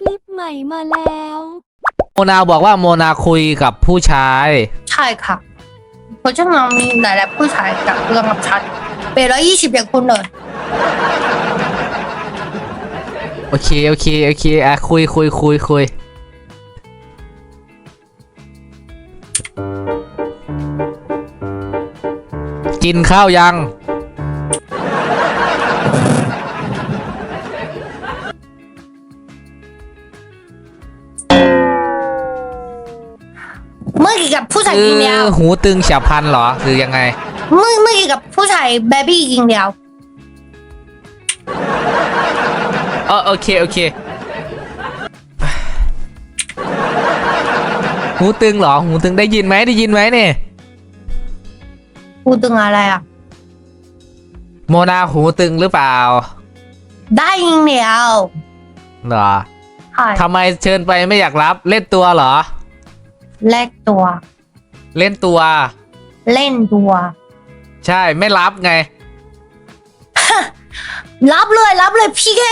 คลิปใหม่มาแล้ว โมนาบอกว่าโมนาคุยกับผู้ชาย ใช่ค่ะเพราะฉะนั้นมีหลายๆผู้ชายกับเรื่องกับฉันเป็นร้อยยี่สิบอย่างคุณเลยโอเค โอเค โอเค อะ คุยคุยคุยคุยกินข้าวยัง มื่อกี้กับผู้ชายคืยิองเดียวหูตึงฉับพลันเหรอหรือยังไง เมื่อเมื่อกี้กับผู้ชายเบบี้ยิงเดียวเออโอเคโอเคหูตึงเหรอหูตึงได้ยินไหมได้ยินไหมเนี่ยพูดถึงอะไรอะ โมนาหูตึงหรือเปล่า ได้ยิงเดียวเหรอใช่ทำไมเชิญไปไม่อยากรับเล่นตัวเหรอ แลกตัว เล่นตัว เล่นตัว ใช่ไม่รับไง รับเลยรับเลยพี่ไง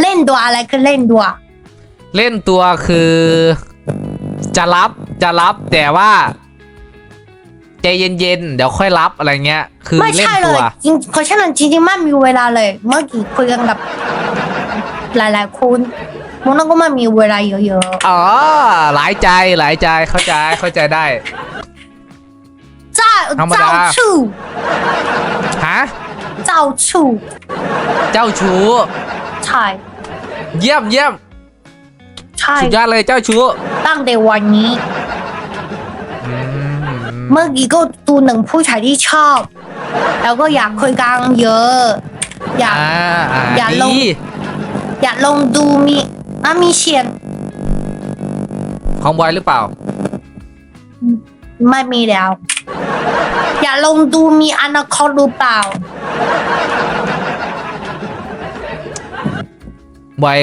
เล่นตัวอะไรคือเล่นตัว เล่นตัวคือ จะรับจะรับแต่ว่าใจเย็นๆเดี๋ยวค่อยรับอะไรเงี้ย คือไม่เล่นใช่เลตัวยจริงเพราะฉะนั้นจริงๆไม่มีเวลาเลย เมื่อกี้คุยกันกับ หลายๆคนมันก็ไม่มีเวลาเยอะอ๋อหลายใจหลายใจเข้าใจเข้าใจได้ ๆเจ้าธรรมดา เจ้าชู้ฮะเจ้าชู้เจ้าชู้ใช่เยี่ยมเยี่ยมใช่สุดยอดเลยเจ้าชู้ตั้งแต่วันนี้ อืมเมื่อกี้ก็ดูหนึ่งผู้ชายที่ชอบ แล้วก็อยากคุยกันเยอะ อยาก อ่าอ่าอย่าลง ดี อยากลงดูมีอะมีเชียนของบอยหรือเปล่า ไม่มีแล้ว อยากลงดูมีอนาคตหรือเปล่า บอย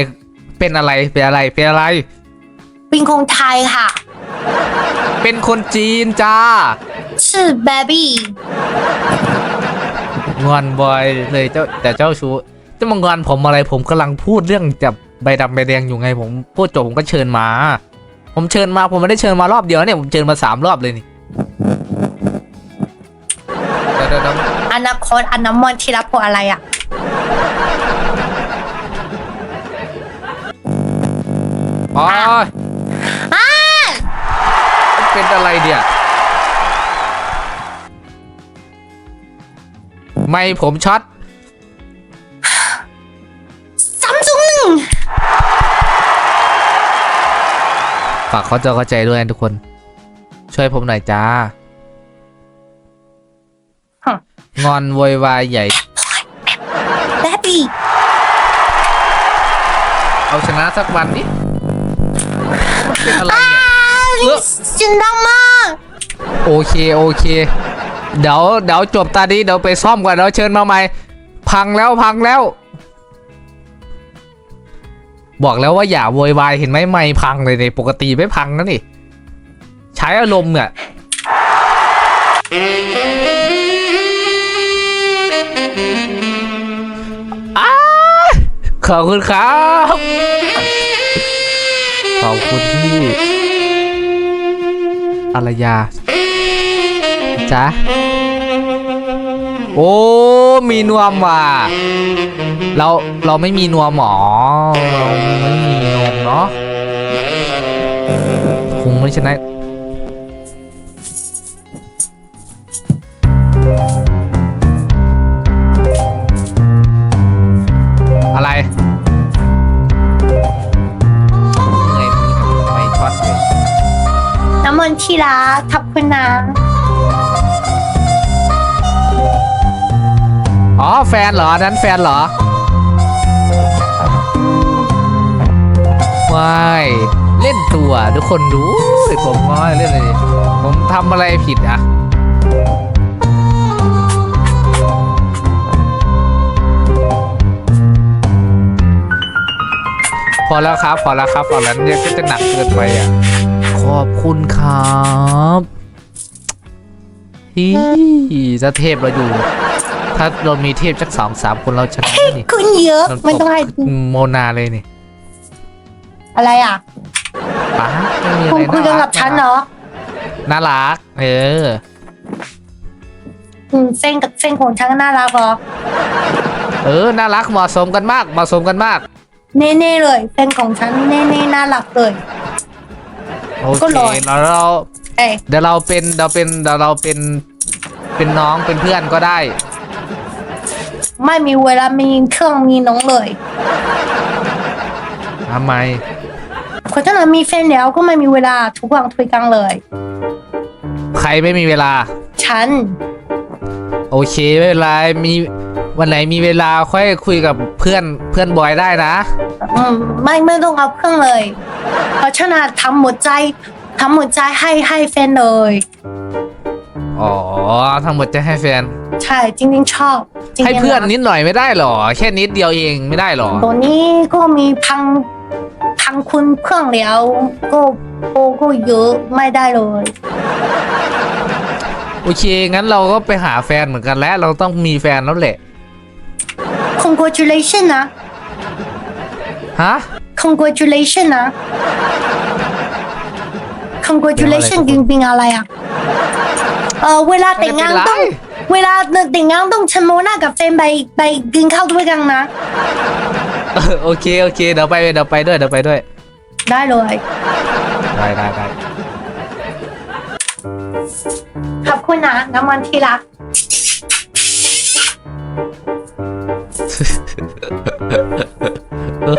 เป็นอะไรเป็นอะไรเป็นอะไร เป็นคนไทยค่ะ เป็นคนจีนจ้า ชื่อ baby งอนบอยเลยเจ้าแต่เจ้าชู้ จะมางอนผมอะไรผมกำลังพูดเรื่องจับใบดำใบแดงอยู่ไงผมพูดจบผมก็เชิญมา ผมเชิญมาผมไม่ได้เชิญมารอบเดียวเนี่ยผมเชิญมาสามรอบเลยนี่เดี๋ยวเดี๋ยวเดี๋ยวอนาคตอนาคตที่รับพวกอะไรอะอ๋อเป็นอะไรเดียไม่ผมช็อตากเขาใจะเข้าใจด้วยนะทุกคน ช่วยผมหน่อยจ้างอนโวยวายใหญ่ baby เอาชนะสักวันดิเป็นอะไรเนี่ยเออเสียงดังมากโอเค โอเค เดี๋ยวเดี๋ยวจบตานี้เดี๋ยวไปซ่อมก่อนเดี๋ยวเชิญมาใหม่ พังแล้วพังแล้ว บอกแล้วว่าอย่าโวยวายเห็นไหมไม่พังเลยเนี่ยปกติไม่พังนะนี่ใช้อารมณ์เนี่ยขอบคุณครับ ขอบคุณที่อารยาจ๊ะ โอ้ มีนวมว่ะ เราเราไม่มีนวมหมอเราไม่มีนวมเนาะคงไม่ชนะอะไรเหนื่อยไม่ช็อตเลยน้ำมันที่รักขอบคุณนะ อ๋อแฟนเหรอนั้นแฟนเหรอไม่เล่นตัวทุกคนดูสิผมง้อยเล่นเลยผมทำอะไรผิดอะพอแล้วครับพอแล้วครับพอแล้วเนี่ยก็จะหนักเกินไปอะขอบคุณครับที่จะเทพเราอยู่ ถ้าเรามีเทพสักสองสามคนเราชนะนี่คุณเยอะเราไม่ต้องให้ตกโมนาเลยนี่อะไรอะป้าไม่มีอะคุไรณคุยกันกับฉันเนาะน่ารัก เออ อืมเส้นกับเส้นของฉันก็น่ารักเหรอเออ น่ารัก เหมาะสมกันมาก เหมาะสมกันมาก เน่ๆเลยเส้นของฉันเน่ๆน่ารักเลย โอก็เคลอยแล้วเรา เอ้ยเดี๋ยวเราเป็นเราเป็นเดี๋ยวเราเป็นเป็นน้องเป็นเพื่อนก็ได้ ไม่มีเวลามีเครื่องมีน้องเลยทำไมคนถ้าเรามีแฟนแล้วก็ไม่มีเวลาทุกวันคุยกันเลย ใครไม่มีเวลา ฉัน โอเคไม่เป็นไรมีวันไหนมีเวลาค่อยคุยกับเพื่อนเพื่อนบอยได้นะ อืมไม่ไม่ต้องเอาเครื่องเลย เพราะฉันน่ะทำหมดใจทำหมดใจให้ให้แฟนเลย อ๋อทั้งหมดจะให้แฟน ใช่จริงๆชอบจริงๆให้เพื่อนะนิดหน่อยไม่ได้หรอ แค่นิดเดียวเองไม่ได้หรอ ตัวนี้ก็มีพังพังคุณเครื่องแล้ว ก็โอ้ก็เยอะไม่ได้เลย โอเค งั้นเราก็ไปหาแฟนเหมือนกันแล้ว เราต้องมีแฟนแล้วแหละ congratulation นะ ฮะ congratulation นะ congratulation จริงๆอะไรอะ เออเวลาแต่งงานไม่ต้องเป็นไรเวลาแต่งงานต้องชนโมนากับแฟนไปไปกินข้าวด้วยกันนะเออโอเคโอเคเดี๋ยวไปเดี๋ยวไปด้วยเดี๋ยวไปด้วย ได้เลยได้ได้ได้ขอบคุณนะน้ำมันที่รัก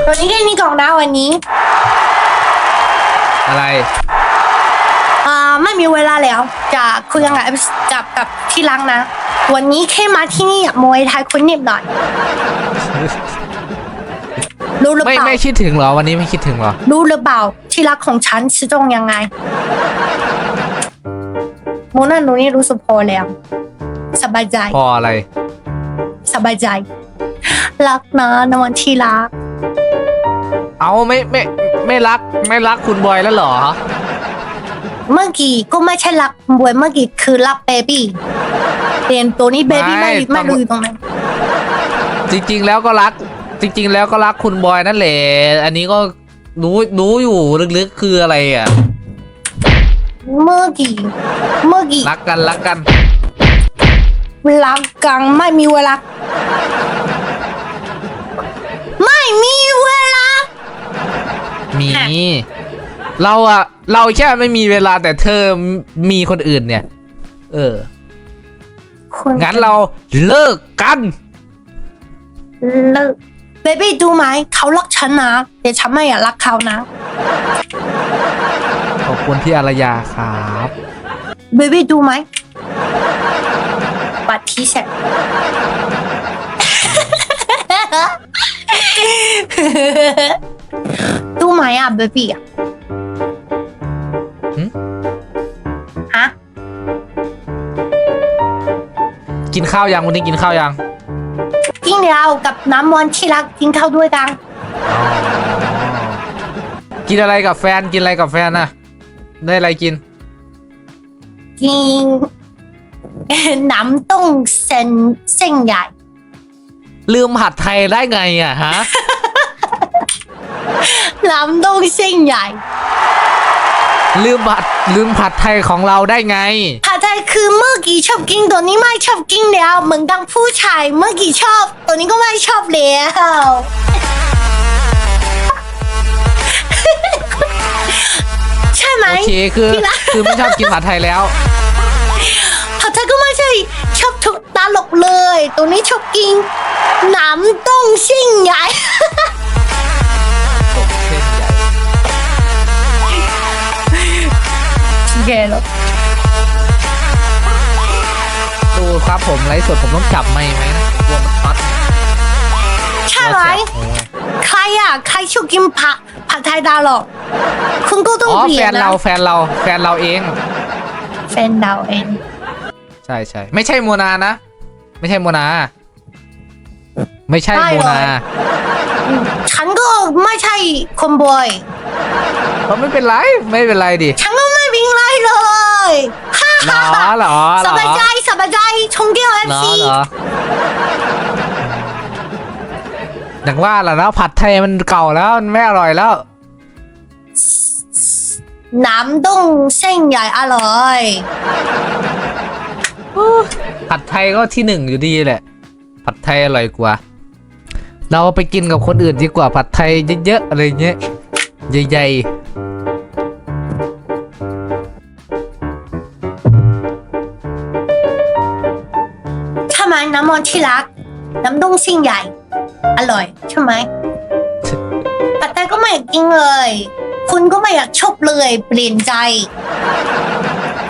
ตัวนี้แค่นี้ก่อนนะวันนี้ อะไรอ่า ไม่มีเวลาแล้วจะคุยกันกับกับกับที่รักนะ วันนี้แค่มาที่นี่อยากมวยไทยคุณนิดหน่อยรู้หรือไม่เปล่าไม่คิดถึงเหรอวันนี้ไม่คิดถึงเหรอ รู้หรือเปล่าที่รักของฉันชื่อตรงยังไงโมนาหนูนี่รู้สึกพอแล้ว สบายใจ พออะไร สบายใจ รักนะนวันที่รัก เอาไม่ไม่ไม่รักไม่รักคุณบอยแล้วเหรอ เมื่อกี้ก็ไม่ใช่รักบวยเมื่อกี้คือรักเบบี้เรียนตัวนี้เบบี้ไม่ไม่ไม่ต้องรู้อยู่ตรงไหนจริง ๆ แล้วก็รัก จริง ๆ แล้วก็รักคุณบอยนั่นแหละ อันนี้ก็รู้รู้อยู่ลึกๆคืออะไรอะ เมื่อกี้เมื่อกี้รักกันรักกันรักกันไม่มีเวลาไม่มีเวลามี เราอะเราแค่ไม่มีเวลาแต่เธอมีคนอื่นเนี่ย เออคุณงั้นเราเลิกกัน เลิกเบบี้ดูไหมเขารักฉันนะแต่ฉันไม่อยากรักเขานะขอบคุณที่อารยาครับเบบี้ดูไหมบัตรที่เสร็จดูไหมอะเบบี้อะ กินข้าวยังวันนี้กินข้าวยังกินเรากับน้ำมันที่รักกินข้าวด้วยกัน กินอะไรกับแฟนกินอะไรกับแฟนน่ะ ได้อะไรกิน กิน น้ำต้มเส้นเส้นใหญ่ ลืมผัดไทยได้ไงอะฮะ น้ำต้มเส้นใหญ่ ลืมผัดลืมผัดไทยของเราได้ไงผัดไทย คือเมื่อกี้ชอบกินตัวนี้ไม่ชอบกินแล้ว เหมือนดังผู้ชายเมื่อกี้ชอบ ตัวนี้ก็ไม่ชอบแล้วใช่ไหมโอเคคือที่รักคือไม่ชอบกินผัดไทยแล้วผัดไทยก็ไม่ใช่ชอบทุกตลกเลย ตัวนี้ชอบกินน้ำต้มซิ่งใหญ่แกแล้ว ดูครับผมไลฟ์สดผมต้องจับไมค์ไหมนะกลัวมันช็อตใช่ไหมโอ้ยใครอะใครชอบกินผัดผัดไทยดาวหรอกคุณก็ต้องอ๋อเปลี่แฟยนนนะเราแฟนเราแฟนเราเอง แฟนดาวเองใช่ใช่ไม่ใช่โมนานะ ไม่ใช่โมนา ไม่ใช่โมนาฉันก็ไม่ใช่คนบอยก็ไม่เป็นไรไม่เป็นไรดิฉันก็ไม่เป็นไรเลยฮ่าเหรอเหรอเหสรอบายใจส บายใจชงเกี้ยวเอฟเหรอซีเหรออย่างว่าแหละนะผัดไทยมันเก่าแล้วมันไม่อร่อยแล้ว น้ำต้งเส้นใหญ่อร่อย ผัดไทยก็ที่หนึ่งอยู่ดีแหละ ผัดไทยอร่อยกว่า เราไปกินกับคนอื่นดีกว่าผัดไทยเยอะๆอะไรเงี้ยใหญ่ใมน้ำมันที่รัก น้ำต้งเส้นใหญ่ อร่อยใช่ไหมแต่แต่ก็ไม่อยากกินเลย คุณก็ไม่อยากชอบเลยเปลี่ยนใจ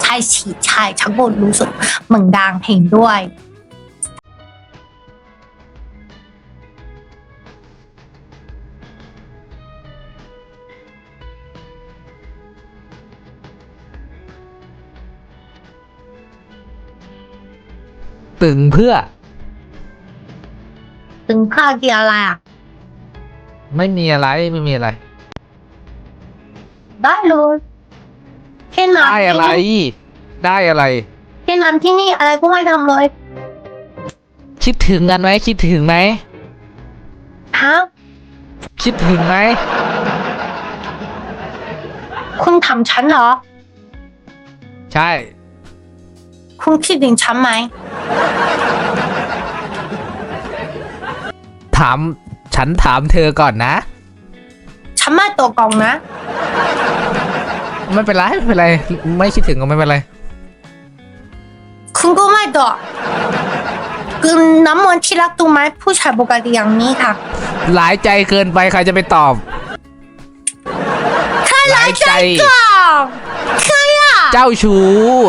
ใช่ฉีใช่ทั้งหมดรู้สึกเหมือนดังเห็นด้วยๆตึงเพื่อ ถึงข้าวเกี่ยวอะไรอะ ไม่มีอะไรไม่มีอะไรได้เลยแค่น้ำได้อะไร ได้อะไรแค่น้ำที่นี่อะไรก็ไม่ทำเลย คิดถึงกันไหมคิดถึงไหมฮะคิดถึงไหมคุณทำฉันเหรอ ใช่ คุณคิดถึงฉันไหม ถาม ฉันถามเธอก่อนนะ ฉันไม่ตัวกล่องนะ ไม่เป็นไรไม่เป็นไร ไม่คิดถึงก็ไม่เป็นไร คุณก็ไม่ตัวคือน้ำมันที่รักตัวไหมผู้ชายปกติอย่างนี้ค่ะ หลายใจเกินไปใครจะไปตอบใครหลายใจหลายใจก่อนใครอะ เจ้าชู้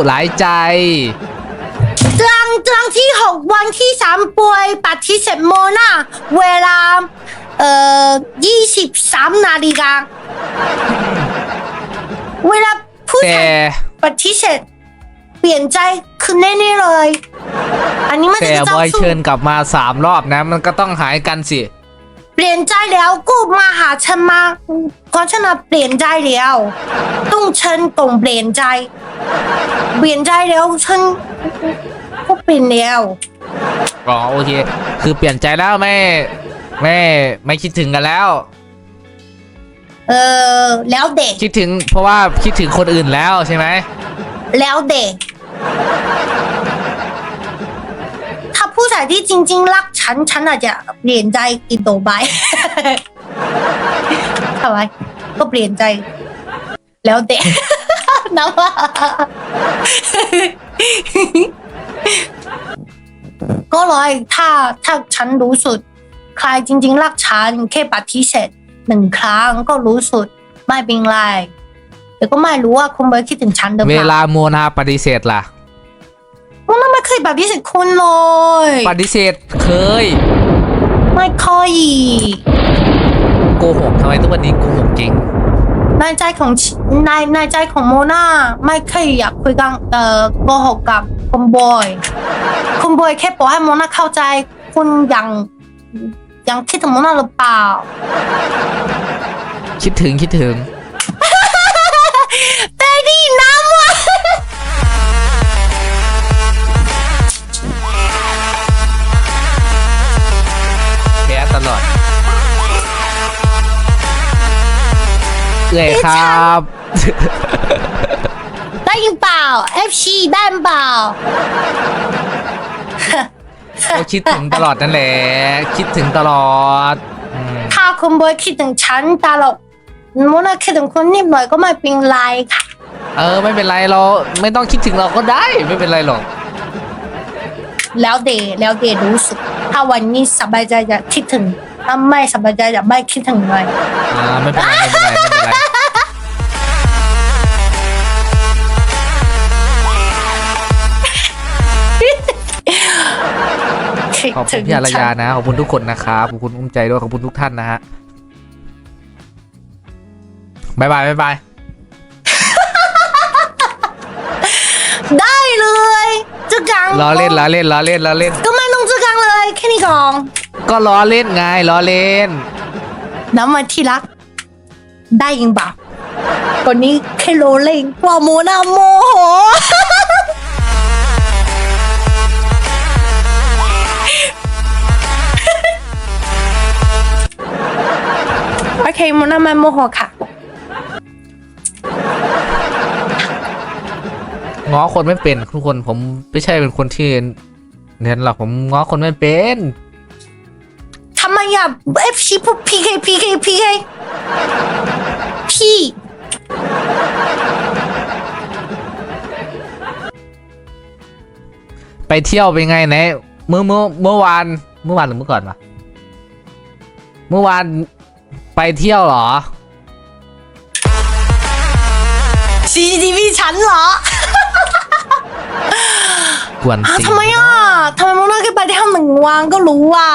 หลายใจตรังตรัง ที่หกวันที่สามป่วยปฏิเสธโมนาเวลา เอ่อยี่สิบสามนาฬิกาเวลาผู้แต่ชายปฏิเสธเปลี่ยนใจคือแน่ๆเลย อันนี้ไม่แต่ได้บเจ้าอยสู้เชิญกลับมาสามรอบนะ มันก็ต้องหายกันสิ เปลี่ยนใจแล้วก็มาหาฉันมาเพราะฉันน่ะเปลี่ยนใจแล้วต้องฉันต้องเปลี่ยนใจ เปลี่ยนใจแล้วฉัน ก็เปลี่ยนแล้วอ๋อโอเค คือเปลี่ยนใจแล้วไม่ไม่ไม่คิดถึงกันแล้ว เออ แล้วเด็กคิดถึง เพราะว่าคิดถึงคนอื่นแล้วใช่ไหมแล้วเด็ก ถ้าผู้ชายที่จริง ๆ รักฉันฉันอาจจะเปลี่ยนใจอีกต่อไป ทำไมก็เปลี่ยนใจ แล้วเด็ก นะว่า ก็เลยถ้าถ้าฉันรู้สึกใครจริงๆรักฉันแค่ปฏิเสธหนึ่งครั้งก็รู้สึกไม่เป็นไรแต่ก็ไม่รู้ว่าคุณเบิร์ดคิดถึงฉันหรือเวเปล่าลาโมนาปฏิเสธล่ะมันไม่เคยปฏิเสธคุณเลยปฏิเสธเคย ไม่เคย โกหกทำไมทุกวันนี้โกหกเก่ง ในใจของชิในในใจของโมนาไม่เคยอยากคุยกันเอ่อโกหกกับคุณบอยคุณบอยแค่บอกให้โมนาเข้าใจคุณยังยังคิดถึงโมนาหรือเปล่า คิดถึงคิดถึงแต่นี่น้ำว่ะแพ้ตลอด เอ้ยครับ ได้ยินเปล่า FC ได้เปล่าก็คิดถึงตลอดนั่นแหละ คิดถึงตลอดอืมถ้าคุณบอยคิดถึงฉันตลกโมนาคิดถึงคุณนิดหน่อยก็ไม่เป็นไรค่ะเออ ไม่เป็นไรเราไม่ต้องคิดถึงเราก็ได้ไม่เป็นไรหรอก แล้วเดย์แล้วเดย์รู้สึก ถ้าวันนี้สบายใจจะคิดถึง ถ้าไม่สบายใจจะไม่คิดถึงเลยอ่าไม่เป็นไรไม่เป็นไรไม่เป็นไรคิดขอบคุถึณงพี่อารฉัยานนะขอบคุณทุกคนนะครับขอบคุณอุ้มใจด้วยขอบคุณทุกท่านนะฮะบายบายบายบายได้เลยจะกังล้อเล่นล้อเล่นล้อเล่นล้อเล่น ก็ไม่ต้องจะกังเลย แค่นี้ก่อน ก็ล้อเล่นไงล้อเล่น น้ำมันที่รัก ได้ยังบ่าตอนนี้แค่โลเล่งปลอมโมนาโมโห โอเคโมนามันโมโหค่ะ ง้อคนไม่เป็นทุกคนผมไม่ใช่เป็นคนที่เน้นหรอกผมง้อคนไม่เป็น ทำไมอะเอฟซีพูดพีเคพีเคพีเคพี่ไปเที่ยวเป็นไงไหนเมื่อเมื่อเมื่อวานเมื่อวานหรือเมื่อก่อนวะเมื่อวานไปเที่ยวเหรอซีทีวีฉันเหรอกวนอะจริงทำไมอะทำไมโมนาแค่ไปได้แค่หนึ่งวันก็รู้อะ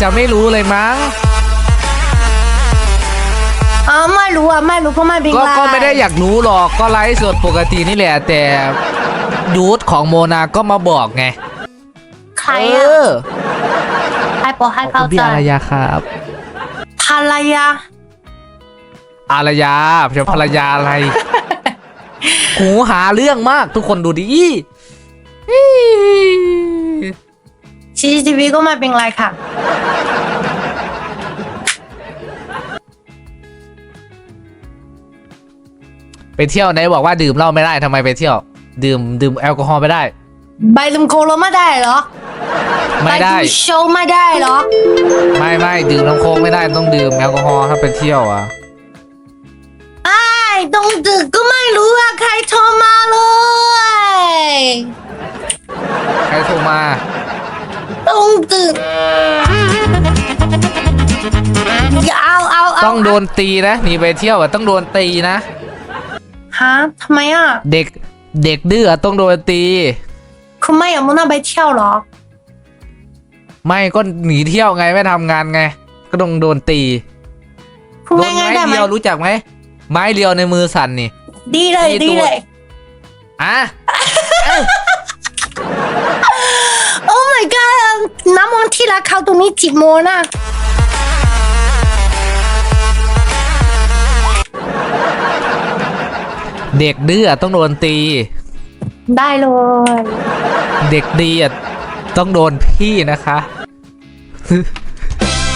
จะไม่รู้เลยมั้งอ่าไม่รู้อะไม่รู้เพราะไม่เป็นก็ไรก็ไม่ได้อยากรู้หรอกก็ไลฟ์สดปกตินี่แหละ แต่ยูทของโมนาก็มาบอกไงใครเออะอให้ปอให้ขอบเข้าคุณพี่ใจอารยาครับภรรยาอารยาเป็นภรรยาอะไร หูหาเรื่องมากทุกคนดูดิ อี้ซีทีวีก็ไม่เป็นไรค่ะ ไปเที่ยวไหนบอกว่าดื่มเหล้าไม่ได้ทำไมไปเที่ยว ดื่มดื่มแอลกอฮอล์ไม่ได้ ใบลืมโคโลไม่ได้เหรอไม่ได้ ปโชว์ไม่ได้เหรอ ไม่ไม่ดื่มน้ำโค้กไม่ได้ต้องดื่มแอลกอฮอล์ถ้าไปเที่ยวอะ ไอ้ต้องดึกก็ไม่รู้ว่าใครโทรมาเลย ใครโทรมา ต้องดึกอย่าเอาเอาเอาต้องโดนตีนะหนีไปเที่ยวอะต้องโดนตีนะ ฮะทำไมอะเด็กเด็กดื้ออะต้องโดนตี คุณไม่อยากมุนาไปเที่ยวเหรอ ไม่ก็หนีเที่ยวไงไม่ทำงานไง ก็ต้องโดนตีคุณโดง่านยไม้ๆได้ไหมเรียวรู้จักไหมไม้เรียวในมือสั่นนี่ ดีเลยตีดีตัว เลย อะโอ้ my god น้ำมันที่รักเขาตรงนี้จิบโมงนะเด็กดื้ออะต้องโดนตี ได้เลย เด็กดีอะต้องโดนพี่นะคะ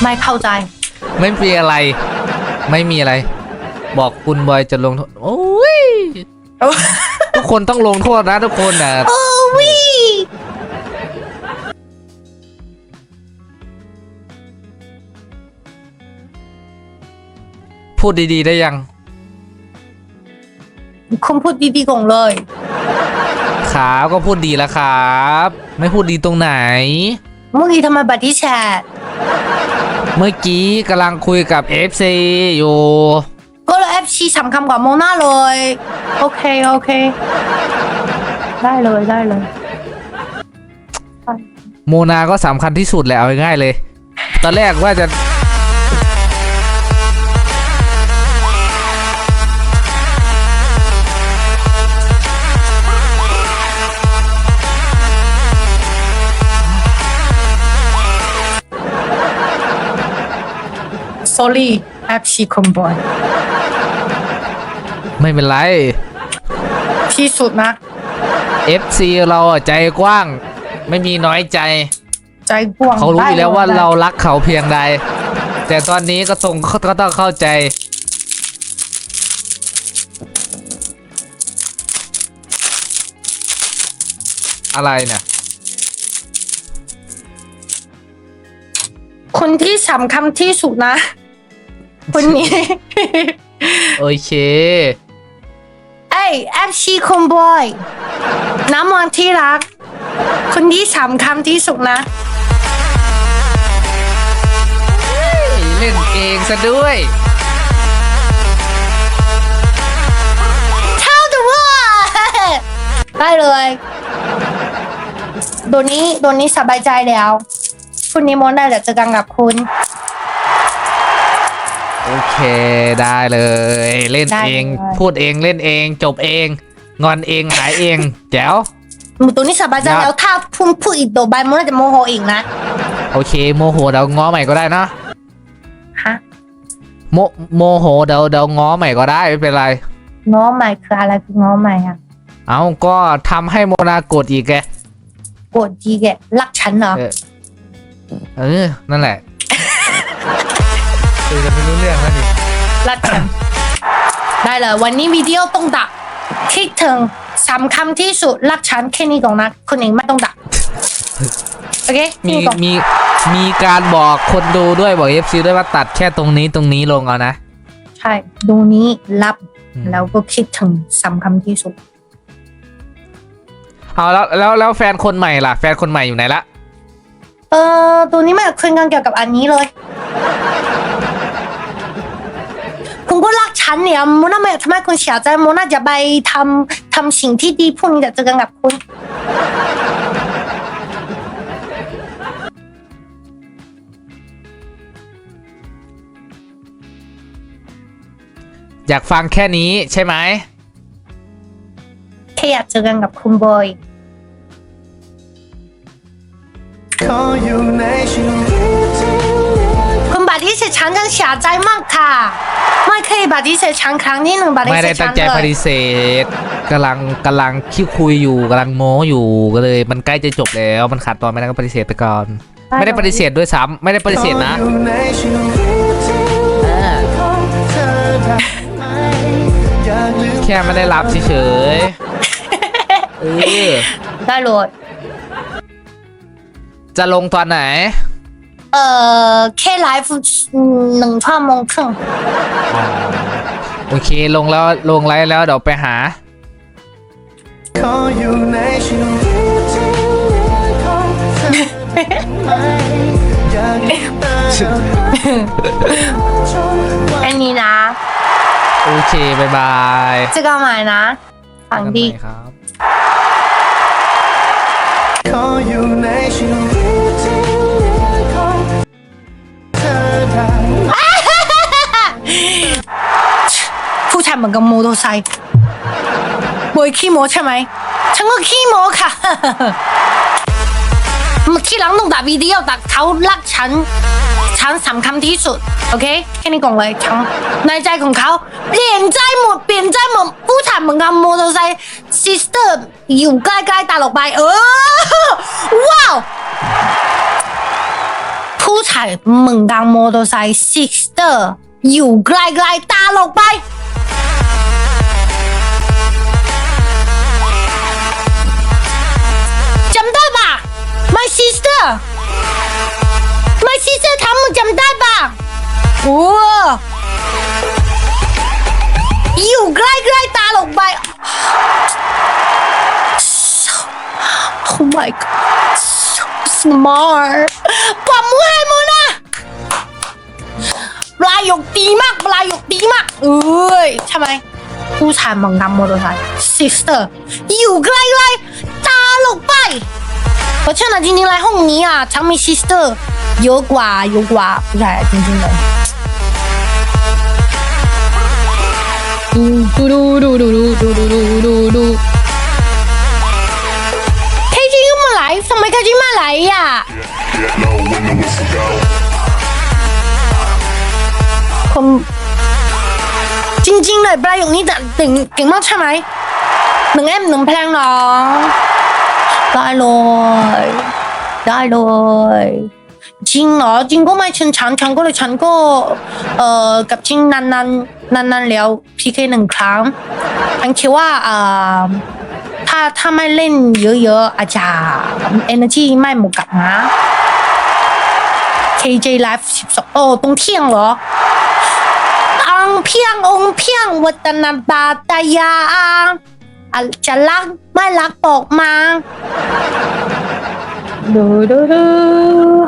ไม่เข้าใจ ไม่มีอะไร ไม่มีอะไร บอกคุณบอยจะลงโทษโอ้ย ทุกคนต้องลงโทษนะทุกคนนะ โอ้วิ พูดดีๆได้ยังคุณพูดดีๆก่อนเลยขาก็พูดดีแล้วครับ ไม่พูดดีตรงไหน เมื่อกี้ทำไมบัตรที่แชทเมื่อกี้กำลังคุยกับ FC อยู่ ก็เลยแอปชีสำคำกว่าโมนาเลย โอเค โอเค ได้เลยได้เลย โมนาก็สำคัญที่สุดแหละเอาง่ายๆเลย ตอนแรกว่าจะ sorry แอปชีคอมบอยไม่เป็นไร ที่สุดนะ FC เราอะใจกว้าง ไม่มีน้อยใจ ใจกว้างเขารู้อยู่แล้วว่าได้เรารักเขาเพียงใด แต่ตอนนี้ก็ตรงก็ต้องเข้าใจ อะไรเนี่ยคนที่สำคัญที่สุดนะ คนนี้ โอเค เอ้ยแอปชีคอมบอย น้ำมันที่รัก คนที่สำคัญที่สุดนะ เล่นเองซะด้วย เท่าตัวว่าได้เลยตัวนี้ตัวนี้สบายใจแล้ว คุณนิมนต์ได้เดี๋ยวเจอกันกับคุณ โอเคได้เลย เล่นได้เองเลย พูดเองเล่นเอง จบเอง งอนเองหายเอง แจ๋วตัวนี้สบายใจแล้วถ้าพูดพูดอีกตัวใบมันน่าจะโมโหอีกนะ โอเคโมโหเดาง้อใหม่ก็ได้นะฮะ โมโมโหเดาเดาง้อใหม่ก็ได้ไม่เป็นไร ง้อใหม่คืออะไรคือง้อใหม่อะเอาก็ทำให้โมนาโกรธอีกแกโกรธดีแกรักฉันเหรอเออเออนั่นแหละ คุยกันไม่รู้เรื่องแล้วนี่รักฉันได้เลยวันนี้วิดีโอต้องดักคิดถึงสำคัญที่สุดรักฉันแค่นี้ก่อนนะคนอื่นไม่ต้องดักโอเคมีนี่ก่อนมีมีการบอกคนดูด้วยบอกเอฟซีด้วยว่าตัดแค่ตรงนี้ตรงนี้ลงเอานะ ใช่ดูนี้รับอืม แล้วก็คิดถึงสำคัญที่สุด เอาแล้วแล้วแล้วแฟนคนใหม่ล่ะ แฟนคนใหม่อยู่ไหนละ เออตัวนี้ไม่อยากคุยกันเกี่ยวกับอันนี้เลยคุณ ก็รักฉันเนี่ยโมน่าไม่อยากทำให้คุณเสียใจโมน่าจะไปทำทำสิ่งที่ดีพรุ่งนี้จะเจอกันกับคุณ อยากฟังแค่นี้ใช่ไหม แค่อยากเจอกันกับคุณบอย ขออยู่ในชีวิตที่ คุณปฏิเสธฉันยังเสียใจมากค่ะ ไม่เคยปฏิเสธฉันครั้งที่หนึ่งปฏิไม่เสได้ธตั้ฉังนใจเลปยฏิเสธกำลังกำลังคิดคุยอยู่กำลังโม้อยู่ก็เลย มันใกล้จะจบแล้วมันขาดตอนไม่ได้ก็ปฏิเสธไปก่อน ไม่ได้ปฏิเสธด้วยซ้ำไม่ได้ปฏิเสธนะขออยู่ในชีวิตที่เออของเธอได้ไหมอยากลืมแค่ไม่ได้รับเฉยๆเออได้เลยจะลงตอนไหน เอ่อแค่ไลฟ์หนึ่งชั่วโมงครึ่งโอเคลงแล้วลงไลฟ์แล้วเดี๋ยวไปหาไอ้นนี้นะโอเคบายบายจะกลับมานะฝังดี เจอกันใหม่ครับ ขออยู่ในชีวิต มือนกับโมโตไซค์บอยขี้โมใช่ไหมฉันก็ขี้โมค่ะมาที่หลังต้องด่าวิดีโอแต่เขารักฉัน ฉันสำคัญที่สุด โอเค แค่นี้ก่อนเลยฉันในใจของเขา เปลี่ยนใจหมด เปลี่ยนใจหมดผู้ชายเหมือนกับโมโตไซค์ซิสเตอร์อยู่ใกล้ๆตาลงไป เออ ว้าว ผู้ชายเหมือนกับโมโตไซค์ซิสเตอร์อยู่ใกล้ๆตาลงไป my sister my sister ทำมึงจำได้ปะโอ้อยู่ใกล้ๆตาลงไป oh my god so smart ปอมมือให้มึงนะปลายกดีมากปลายกดีมาก เอ้ยใช่ไหมผู้ชายมังงามโมโตไซค์ sister อยู่ใกล้ๆตาลงไป เพราะฉะนั้นจริงๆ来ห้องนี้อ่ะฉันมี sister เยอะกว่าเยอะกว่าผู้ชายจริงๆเลยดูดูดูดูดูดูดูดูดูดู开心ก็มาไหลทำไม开心มาไหลอ่ะ Get low when the whistle go. คนจริงๆเลยประโยคนี้แต่เก่งเก่งมากใช่ไหมหนึ่งเอ็มหนึ่งเพลงเนาะ ได้เลย ได้เลย จริงเหรอจริงก็ไม่เชิงฉันฉันก็เลยฉันก็เอ่อกับจริงนานๆนานๆแล้วพีเคหนึ่งครั้งฉันคิดว่าเอ่อถ้าถ้าไม่เล่นเยอะๆอาจจะ energy ไม่หมดกลับนะ KJ Live 12โอ้ตรงเที่ยงเหรออังเพียงองเพียงวัตนบาตยา อะจะรักไม่รักบอกมาดูดูดู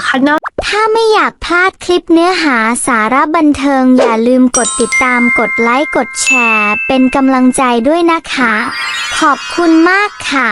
ฮันนะถ้าไม่อยากพลาดคลิปเนื้อหาสาระบันเทิง อย่าลืมกดติดตามกดไลค์ กดแชร์ เป็นกำลังใจด้วยนะคะ ขอบคุณมากค่ะ